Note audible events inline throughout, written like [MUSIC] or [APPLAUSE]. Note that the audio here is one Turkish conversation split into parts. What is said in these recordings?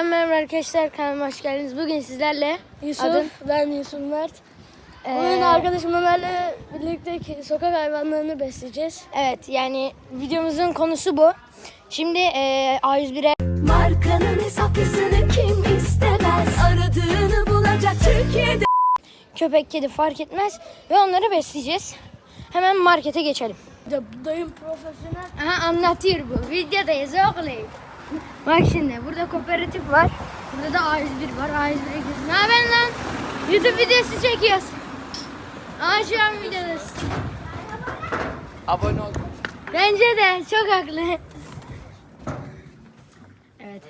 Hepinize merhaba arkadaşlar kanalıma hoş geldiniz. Bugün sizlerle Yusuf, adın ben Yusuf Mert. Ee, Bugün arkadaşım Ömer'le birlikte sokak hayvanlarını besleyeceğiz. Evet yani videomuzun konusu bu. Şimdi e, A101'e Markanın hesaplısını kim istemez Aradığını bulacak Türkiye'de köpek kedi fark etmez ve onları besleyeceğiz. Hemen markete geçelim. Da, dayım profesyonel. Aha anlatıyor bu. Videodayız oğlum. Bak şimdi burada kooperatif var. Burada da A101 var. A101'e gidiyoruz. Ne haber lan? YouTube videosu çekiyoruz. An videodayız. Abone ol. Bence de çok haklı. Evet.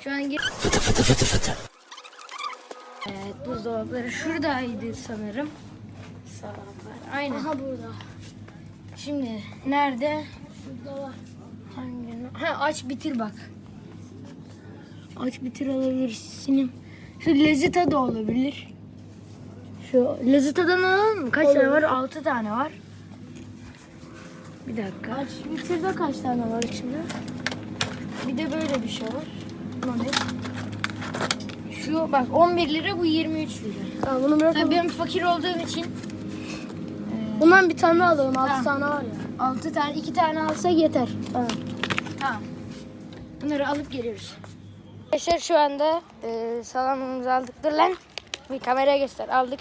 Şu an gir. Evet buzdolapları şuradaydı sanırım. Sağlar. Aynen. Aha burada. Şimdi nerede? Şurada var. Ha aç bitir bak. Aç bitir alabilirsin. Şu lezzeta da olabilir. Şu lezzetadan alalım mı? Kaç tane var? 6 tane var. Bir dakika. Kaç bitirde kaç tane var içinde? Bir de böyle bir şey var. Bu ne? Şu bak 11 lira bu 23 lira. Tamam bunu bırakalım. Tabii ben fakir olduğum için Bundan bir tane alalım. Altı Tamam. tane var ya. 6 tane 2 tane alsak yeter. Tamam. Bunları alıp geliyoruz. Arkadaşlar şu anda e, salamımızı aldık. Dur lan. Bir kameraya göster. Aldık.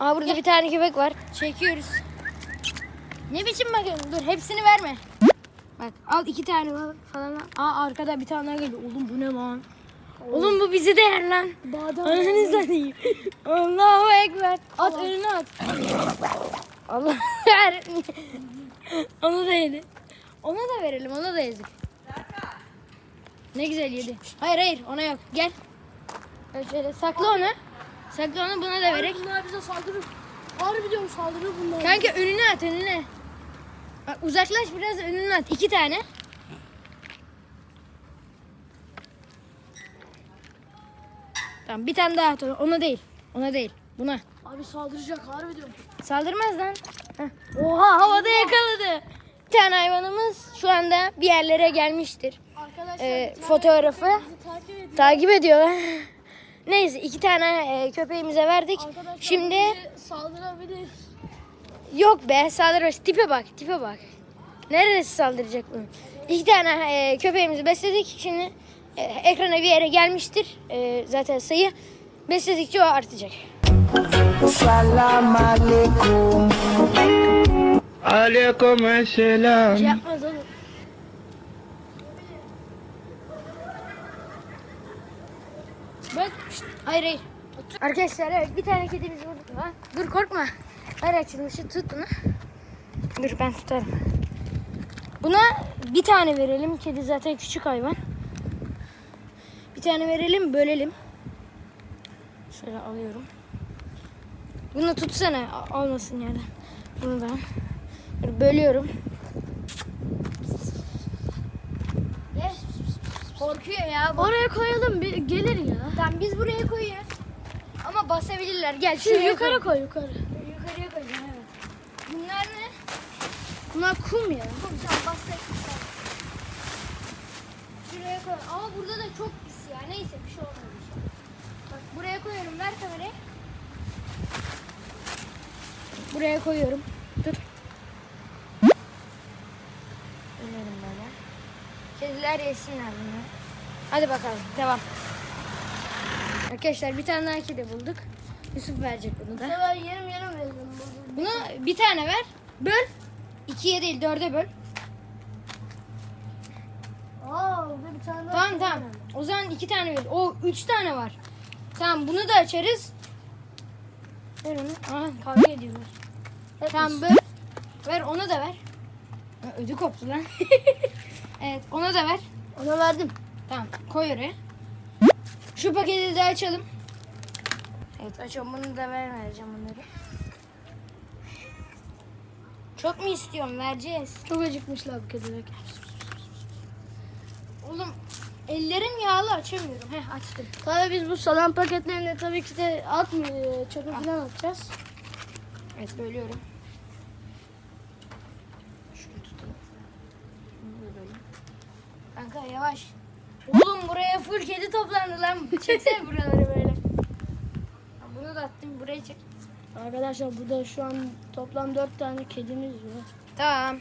Aa burada bir tane köpek var. Çekiyoruz. Ne biçim bakıyorsun? Dur hepsini verme. Bak al iki tane falan. Aa arkada bir tane daha geliyor. Oğlum bu ne lan? Oğlum bu bizi de yer lan. Ananı satayım. Allahu Ekber. At önüne at. Allah ver. Onu da yedi. Ona da verelim. Ona da yazık. Ne güzel yedi. Hayır hayır ona yok. Gel. Şöyle sakla onu. Sakla onu buna da verek. Bunlar bize saldırır. Harbi diyorum saldırır bunlar. Kanka önüne at önüne. Bak, Uzaklaş biraz önüne at. İki tane. Tamam bir tane daha at ona. Ona değil. Ona değil. Buna. Abi saldıracak harbi diyorum. Saldırmaz lan. Heh. Oha havada yakaladı. Bir tane hayvanımız şu anda bir yerlere gelmiştir. Arkadaşlar tane fotoğrafı takip ediyor. takip ediyorlar. [LAUGHS] Neyse iki tane e, köpeğimize verdik. Arkadaşlar Şimdi saldırabilir. yok be saldırmaz. Tipe bak tipe bak. Neresi saldıracak bunu? İki tane e, köpeğimizi besledik. Şimdi e, ekrana bir yere gelmiştir. E, zaten sayı. Besledikçe o artacak. Salam alaikum. Alaikum selam. Şey yapmaz oğlum. Bak. Hayır hayır. Arkadaşlar evet bir tane kedimiz vurduk. Ha? Dur korkma. Hayır açılmışı tut bunu. Dur ben tutarım. Buna bir tane verelim. Kedi zaten küçük hayvan. Bir tane verelim bölelim. Şöyle alıyorum. Bunu tutsana almasın yerden. Bunu da. Bölüyorum. Ne? Korkuyor ya. bu. Oraya koyalım bir gelir ya. Tamam biz buraya koyuyoruz. Ama basabilirler. Gel Şu şuraya yukarı koy. koy yukarı. Yukarıya koyacağım evet. Bunlar ne? Bunlar kum ya. Tamam tamam bassak. Şuraya koy. Ama burada da çok pis ya. Neyse bir şey olmaz. Bak buraya koyuyorum. Ver kamerayı. Buraya koyuyorum. Dur. Koyuyorum böyle. Kediler yesinler bunu. Hadi bakalım devam. Arkadaşlar bir tane daha kedi bulduk. Yusuf verecek bunu da. Ben yerim yerim veririm. Bunu bir tane ver. Böl. İkiye değil dörde böl. Aa bir tane daha. Tamam kedi tamam. var. O zaman iki tane ver. O üç tane var. Tamam bunu da açarız. Ver onu. Aha kavga ediyorlar. Tamam böl. Ver onu da ver. Ödü koptu lan. [LAUGHS] evet onu da ver. Ona verdim. Tamam koy oraya. Şu paketi de açalım. Evet açalım bunu da ver vereceğim bunları. Çok mu istiyorsun? Vereceğiz. Çok acıkmışlar bu kediler. Oğlum ellerim yağlı açamıyorum. Heh açtım. Tabii biz bu salam paketlerini tabii ki de atmıyor. Çöpe falan atacağız. Evet bölüyorum. Şunu tutalım. Bunu da böleyim. Kanka yavaş. Oğlum buraya full kedi toplandı lan. [LAUGHS] Çeksene buraları böyle. Bunu da attım buraya çek. Arkadaşlar burada şu an toplam 4 tane kedimiz var. Tamam.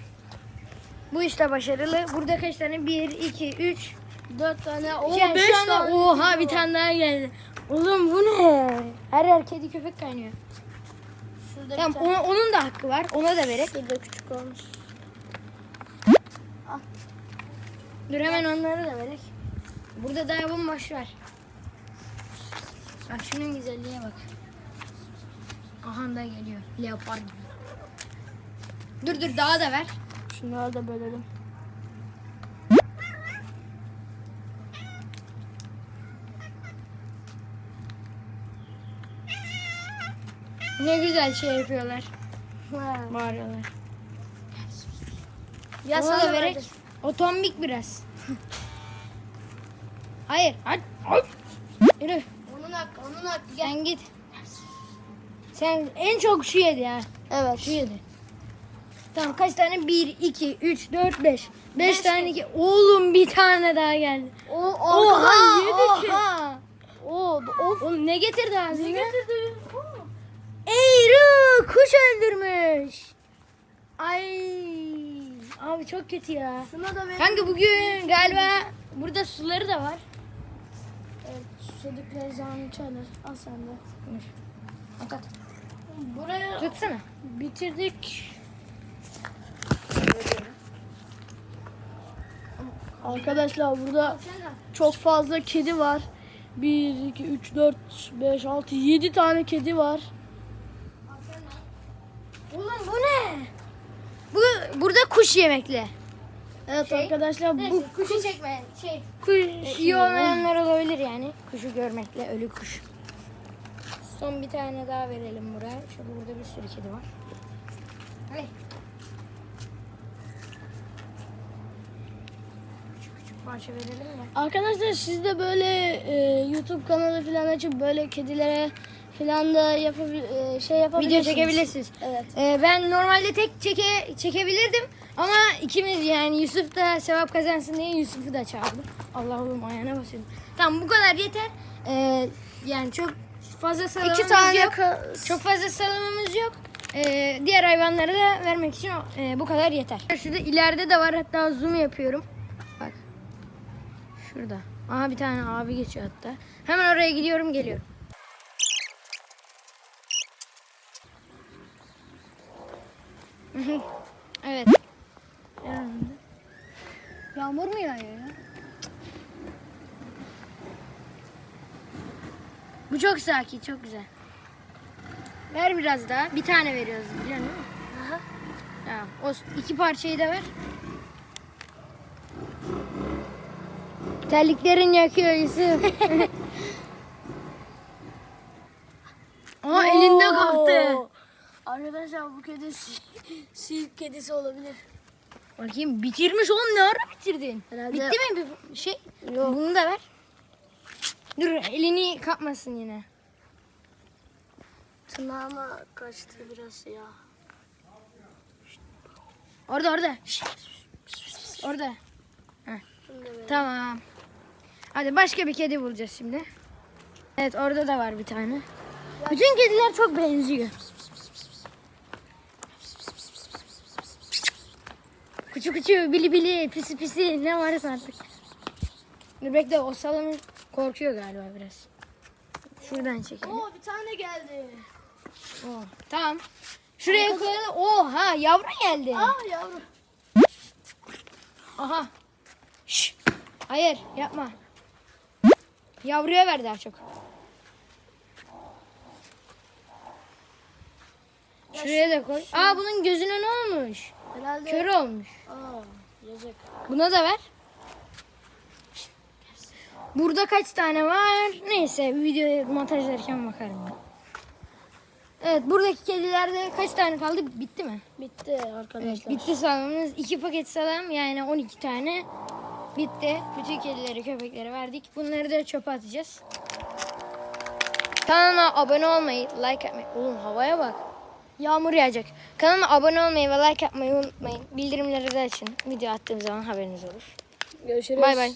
Bu işte başarılı. Burada kaç tane? 1, 2, 3. 4 tane. Oo Yani 5 şu anda tane. oha bir tane daha geldi. Oğlum bu ne? Her yer kedi köpek kaynıyor. Şurada Tamam tane. ona- onun da hakkı var. Ona da verek. Şurada küçük olmuş. Dur hemen onları da verek. Burada daha bomboş var. Bak şunun güzelliğe bak. Aha da geliyor. Leopar gibi. Dur dur daha da ver. Şunları da bölelim. Ne güzel şey yapıyorlar. Bağırıyorlar. Ya sana verek. O tombik biraz. Hayır. Hadi. Hadi. Yürü. Onun hakkı, onun hakkı. Sen git. Sen en çok şu yedi ya. Evet. Şu yedi. Tamam kaç tane? 1, 2, 3, 4, 5. 5 tane ki. Oğlum bir tane daha geldi. O Oha! arkadan yedi ki. Oha! Oo, of. Oğlum ne getirdi ağzına? Ne getirdi? Eyrü kuş öldürmüş. Ay. Abi çok kötü ya. Şuna da ver. Kanka bugün galiba burada suları da var. Evet, susadıkları zaman içerler. Al sen de. At at. Buraya Tutsana. bitirdik. Arkadaşlar burada çok fazla kedi var. 1, 2, 3, 4, 5, 6, 7 tane kedi var. Oğlum bu ne? Bu burada kuş yemekli. Evet Şey, arkadaşlar bu Bu kuşu çekme. Şey. kuş. iyi olmayanlar olabilir yani. Kuşu görmekle ölü kuş. Son bir tane daha verelim buraya. Şurada burada bir sürü kedi var. Hadi. Küçük küçük parça verelim ya. Arkadaşlar siz de böyle e, YouTube kanalı falan açıp böyle kedilere falan da yapabil e, şey yapabilirsiniz. Video çekebilirsiniz. Evet. Ee, ben normalde tek çeke çekebilirdim ama ikimiz yani Yusuf da sevap kazansın diye Yusuf'u da çağırdım. Allah'ım ayağına basıyorum. Tamam bu kadar yeter. Ee, yani çok fazla salamamız İki tane yok. ka- Çok fazla salamamız yok. Ee, diğer hayvanları da vermek için e, bu kadar yeter. Şurada ileride de var hatta zoom yapıyorum. Bak. Şurada. Aha bir tane abi geçiyor hatta. Hemen oraya gidiyorum geliyorum. Evet. Yağmur mu yağıyor ya? Bu çok sakin, çok güzel. Ver biraz daha. Bir tane veriyoruz biliyorsun değil mi? Aha. Tamam. O iki parçayı da ver. Terliklerin yakıyor Yusuf. [LAUGHS] Aa elinde kaptı. Arkadaşlar bu kedi si- sirk kedisi olabilir. Bakayım bitirmiş oğlum ne ara bitirdin? Herhalde- Bitti mi bir şey? Yok. Bunu da ver. Dur elini kapmasın yine. Tırnağıma kaçtı biraz ya. Orada orada. Orada. Tamam. Hadi başka bir kedi bulacağız şimdi. Evet orada da var bir tane. Bütün kediler çok benziyor. Kuçu kuçu, bili bili, pisi pisi ne varsa artık. Dur bekle o salonu korkuyor galiba biraz. Şuradan çekelim. Oo bir tane geldi. Oo, tamam. Şuraya koyalım. Oha yavru geldi. Aa yavrum. Aha. Şş. Hayır yapma. Yavruya ver daha çok. Şuraya da koy. Aa bunun gözüne ne olmuş? Herhalde. Kör olmuş. Aa yazık. Buna da ver. Burada kaç tane var? Neyse videoyu montajlarken bakarım ben. Evet buradaki kedilerde kaç tane kaldı? Bitti mi? Bitti arkadaşlar. Evet, bitti salamımız. iki paket salam yani 12 tane. Bitti. Bütün kedileri, köpekleri verdik. Bunları da çöpe atacağız. Kanalıma abone olmayı, like atmayı... Oğlum havaya bak. Yağmur yağacak. Kanalıma abone olmayı ve like atmayı unutmayın. Bildirimleri de açın. Video attığım zaman haberiniz olur. Görüşürüz. Bay bay.